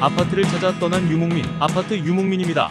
아파트를 찾아 떠난 유목민, 아파트 유목민입니다.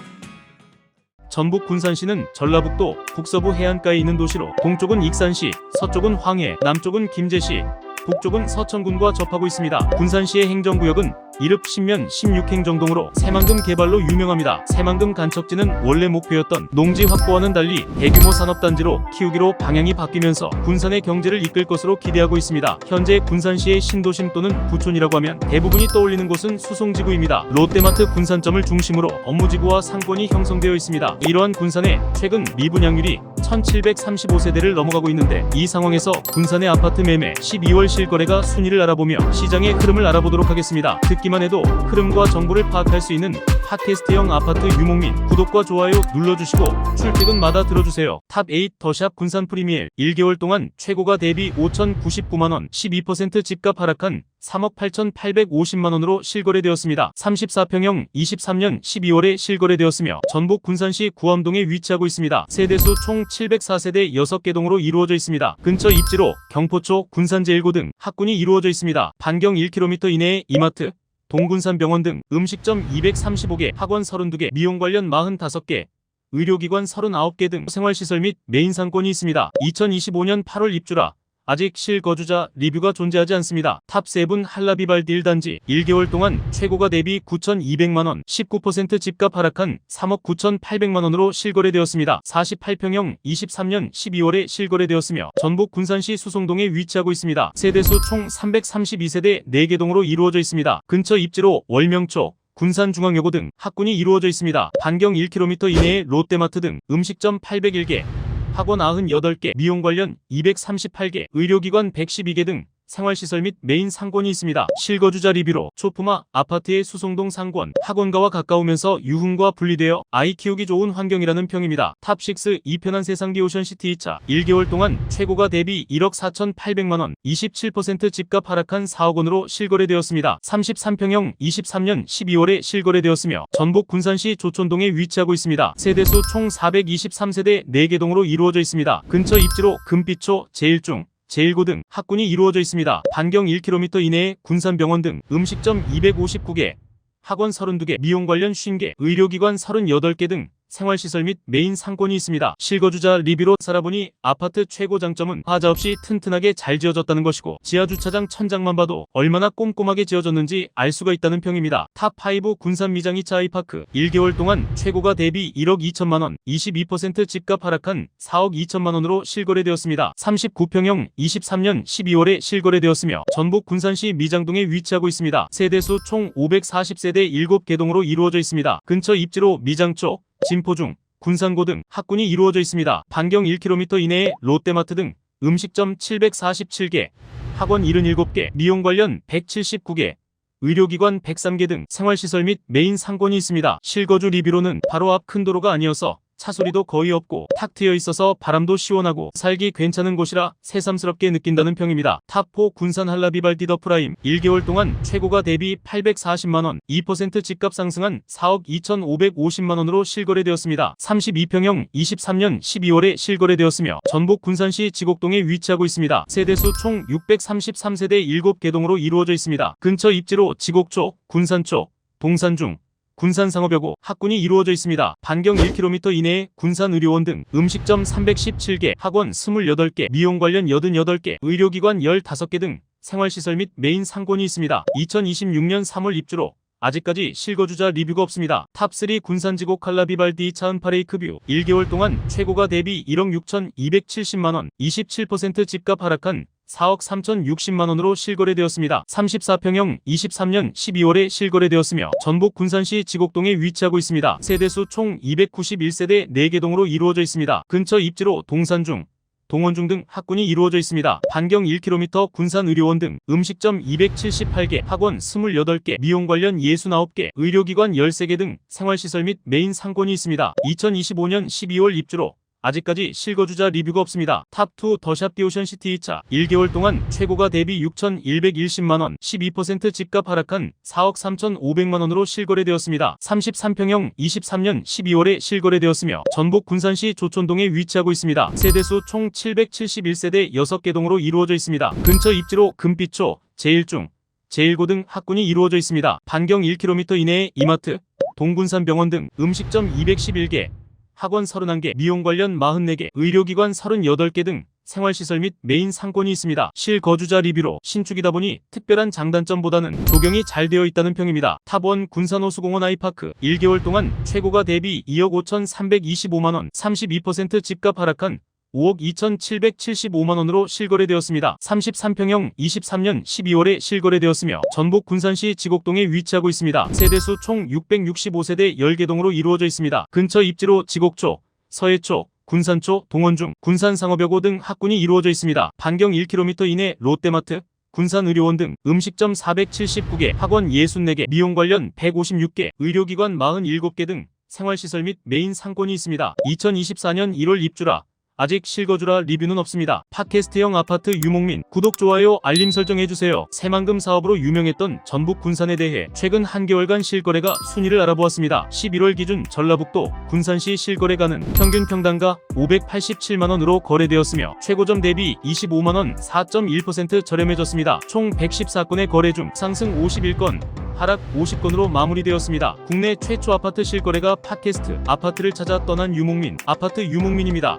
전북 군산시는 전라북도 북서부 해안가에 있는 도시로 동쪽은 익산시, 서쪽은 황해, 남쪽은 김제시, 북쪽은 서천군과 접하고 있습니다. 군산시의 행정구역은 이릅 신면 16행정동으로 새만금 개발로 유명합니다. 새만금 간척지는 원래 목표였던 농지 확보와는 달리 대규모 산업단지로 키우기로 방향이 바뀌면서 군산의 경제를 이끌 것으로 기대하고 있습니다. 현재 군산시의 신도심 또는 부촌이라고 하면 대부분이 떠올리는 곳은 수송지구입니다. 롯데마트 군산점을 중심으로 업무지구와 상권이 형성되어 있습니다. 이러한 군산의 최근 미분양률이 1735세대를 넘어가고 있는데 이 상황에서 군산의 아파트 매매 12월 실거래가 순위를 알아보며 시장의 흐름을 알아보도록 하겠습니다. 듣기만 해도 흐름과 정보를 파악할 수 있는 팟캐스트형 아파트 유목민 구독과 좋아요 눌러주시고 출퇴근마다 들어주세요. 탑8 더샵 군산 프리미엘 1개월 동안 최고가 대비 5,099만원 12% 집값 하락한 3억 8,850만원으로 실거래되었습니다. 34평형 23년 12월에 실거래되었으며 전북 군산시 구암동에 위치하고 있습니다. 세대수 총 704세대 6개 동으로 이루어져 있습니다. 근처 입지로 경포초, 군산제일고 등 학군이 이루어져 있습니다. 반경 1km 이내에 이마트, 동군산 병원 등 음식점 235개, 학원 32개, 미용 관련 45개, 의료기관 39개 등 생활시설 및 메인 상권이 있습니다. 2025년 8월 입주라 아직 실거주자 리뷰가 존재하지 않습니다. 탑7 한라비발디 1단지 1개월 동안 최고가 대비 9,200만원 19% 집값 하락한 3억 9,800만원으로 실거래되었습니다. 48평형 23년 12월에 실거래되었으며 전북 군산시 수송동에 위치하고 있습니다. 세대수 총 332세대 4개 동으로 이루어져 있습니다. 근처 입지로 월명초, 군산중앙여고 등 학군이 이루어져 있습니다. 반경 1km 이내에 롯데마트 등 음식점 801개, 학원 98개, 미용 관련 238개, 의료기관 112개 등 생활시설 및 메인 상권이 있습니다. 실거주자 리뷰로 초품화 아파트의 수송동 상권, 학원가와 가까우면서 유흥과 분리되어 아이 키우기 좋은 환경이라는 평입니다. 탑6 이편한 세상기 오션시티 2차 1개월 동안 최고가 대비 1억 4,800만원, 27% 집값 하락한 4억 원으로 실거래되었습니다. 33평형 23년 12월에 실거래되었으며 전북 군산시 조촌동에 위치하고 있습니다. 세대수 총 423세대 4개 동으로 이루어져 있습니다. 근처 입지로 금빛초, 제일중, 제1고 등 학군이 이루어져 있습니다. 반경 1km 이내에 군산병원 등 음식점 259개, 학원 32개, 미용 관련 50개, 의료기관 38개 등 생활시설 및 메인 상권이 있습니다. 실거주자 리뷰로 살아보니 아파트 최고 장점은 하자 없이 튼튼하게 잘 지어졌다는 것이고 지하주차장 천장만 봐도 얼마나 꼼꼼하게 지어졌는지 알 수가 있다는 평입니다. 탑5 군산 미장 2차 아이파크 1개월 동안 최고가 대비 1억 2천만원 22% 집값 하락한 4억 2천만원으로 실거래되었습니다. 39평형 23년 12월에 실거래되었으며 전북 군산시 미장동에 위치하고 있습니다. 세대수 총 540세대 7개 동으로 이루어져 있습니다. 근처 입지로 미장 쪽, 진포중, 군산고 등 학군이 이루어져 있습니다. 반경 1km 이내에 롯데마트 등 음식점 747개, 학원 77개, 미용 관련 179개, 의료기관 103개 등 생활시설 및 메인 상권이 있습니다. 실거주 리뷰로는 바로 앞 큰 도로가 아니어서 차 소리도 거의 없고 탁 트여 있어서 바람도 시원하고 살기 괜찮은 곳이라 새삼스럽게 느낀다는 평입니다. 탑4 군산 한라비발디 더 프라임 1개월 동안 최고가 대비 840만원 2% 집값 상승한 4억 2,550만원으로 실거래되었습니다. 32평형 23년 12월에 실거래되었으며 전북 군산시 지곡동에 위치하고 있습니다. 세대수 총 633세대 7개 동으로 이루어져 있습니다. 근처 입지로 지곡 쪽, 군산 쪽, 동산 중, 군산 상업여고 학군이 이루어져 있습니다. 반경 1km 이내에 군산 의료원 등 음식점 317개, 학원 28개, 미용 관련 88개, 의료기관 15개 등 생활시설 및 메인 상권이 있습니다. 2026년 3월 입주로 아직까지 실거주자 리뷰가 없습니다. 탑3 군산지곡 칼라비발디 차은 파레이크뷰 1개월 동안 최고가 대비 1억 6,270만원 27% 집값 하락한 4억 3,060만원으로 실거래되었습니다. 34평형 23년 12월에 실거래되었으며 전북 군산시 지곡동에 위치하고 있습니다. 세대수 총 291세대 4개 동으로 이루어져 있습니다. 근처 입지로 동산중, 동원중 등 학군이 이루어져 있습니다. 반경 1km 군산의료원 등 음식점 278개, 학원 28개, 미용 관련 69개, 의료기관 13개 등 생활시설 및 메인 상권이 있습니다. 2025년 12월 입주로 아직까지 실거주자 리뷰가 없습니다. 탑2 더샵 디오션시티 2차 1개월 동안 최고가 대비 6,120만원 12% 집값 하락한 4억 3,500만원으로 실거래되었습니다. 33평형 23년 12월에 실거래되었으며 전북 군산시 조촌동에 위치하고 있습니다. 세대수 총 771세대 6개 동으로 이루어져 있습니다. 근처 입지로 금빛초, 제일중, 제1고 등 학군이 이루어져 있습니다. 반경 1km 이내에 이마트, 동군산 병원 등 음식점 211개, 학원 31개, 미용 관련 44개, 의료기관 38개 등 생활시설 및 메인 상권이 있습니다. 실거주자 리뷰로 신축이다 보니 특별한 장단점보다는 조경이 잘 되어 있다는 평입니다. 탑원 군산호수공원 아이파크 1개월 동안 최고가 대비 2억 5,325만원 32% 집값 하락한 5억 2,775만 원으로 실거래되었습니다. 33평형 23년 12월에 실거래되었으며 전북 군산시 지곡동에 위치하고 있습니다. 세대수 총 665세대 10개동으로 이루어져 있습니다. 근처 입지로 지곡초, 서해초, 군산초, 동원중, 군산상업여고 등 학군이 이루어져 있습니다. 반경 1km 이내 롯데마트, 군산의료원 등 음식점 479개, 학원 64개, 미용 관련 156개, 의료기관 47개 등 생활시설 및 메인 상권이 있습니다. 2024년 1월 입주라 아직 실거주라 리뷰는 없습니다. 팟캐스트형 아파트 유목민 구독 좋아요 알림 설정해주세요. 새만금 사업으로 유명했던 전북 군산에 대해 최근 한 개월간 실거래가 순위를 알아보았습니다. 11월 기준 전라북도 군산시 실거래가는 평균 평당가 587만원으로 거래되었으며 최고점 대비 25만원 4.1% 저렴해졌습니다. 총 114건의 거래 중 상승 51건 하락 50건으로 마무리되었습니다. 국내 최초 아파트 실거래가 팟캐스트 아파트를 찾아 떠난 유목민 아파트 유목민입니다.